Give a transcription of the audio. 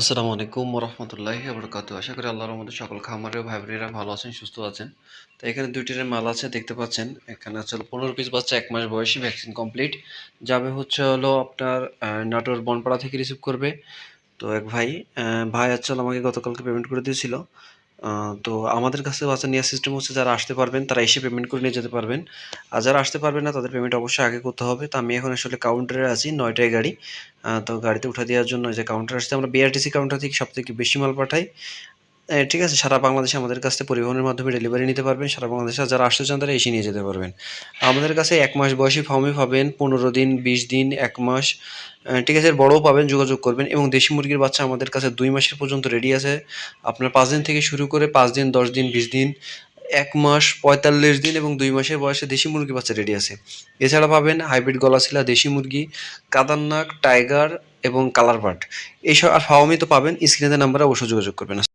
আসসালামু আলাইকুম রহমতুল্লাহি আবরকাত আশা করি আল্লাহর মধ্যে সকল খামারের ভাই বোনেরা ভালো আছেন, সুস্থ আছেন। তো এখানে দুইটির মাল আছে, দেখতে পাচ্ছেন। এখানে হলো পনেরো পিস বাচ্চা, এক মাস বয়সী ভ্যাকসিন কমপ্লিট যাবে হচ্ছে হলো আপনার নাটোর বনপাড়া থেকে রিসিভ করবে। তো এক ভাই ভাই হচ্ছে আমাকে গতকালকে পেমেন্ট করে দিয়েছিল। তো আমাদের কাছে বাচ্চা নেওয়ার সিস্টেম হচ্ছে যারা আসতে পারবেন, তারা এসে পেমেন্ট করে নিয়ে যেতে পারবেন। আর যারা আসতে পারবেন না, তাদের পেমেন্ট অবশ্যই আগে করতে হবে। তো আমি এখন আসলে কাউন্টারে আছি, নয়টায় গাড়ি। তো গাড়িতে উঠা দেওয়ার জন্য যে কাউন্টার আসছে, আমরা বিআরটিসি কাউন্টার থেকে সব থেকে বেশি মাল পাঠাই। ঠিক আছে, সারা বাংলাদেশে আমাদের কাছ থেকে পরিবহনের মাধ্যমে ডেলিভারি নিতে পারবেন, সারা বাংলাদেশে যারা আসতে চান তারা এসে নিয়ে যেতে পারবেন। আমাদের কাছে এক মাস বয়সী ফার্মে পাবেন, পনেরো দিন, বিশ দিন, এক মাস। ঠিক আছে, বড়ও পাবেন, যোগাযোগ করবেন এবং দেশি মুরগির বাচ্চা আমাদের কাছে দুই মাসের পর্যন্ত রেডি আছে। আপনার পাঁচ দিন থেকে শুরু করে পাঁচ দিন, দশ দিন, বিশ দিন এক মাস পঁয়তাল্লিশ দিন এবং দুই মাসের বয়সে দেশি মুরগি বাচ্চা রেডি আছে। এছাড়া পাবেন হাইব্রিড গলাশিলা দেশি মুরগি কাদারনাক টাইগার এবং কালার বার্ড এইসব আর ফাওয়ামি তো পাবেন। স্ক্রিনে নাম্বারে অবশ্যই যোগাযোগ করবেন।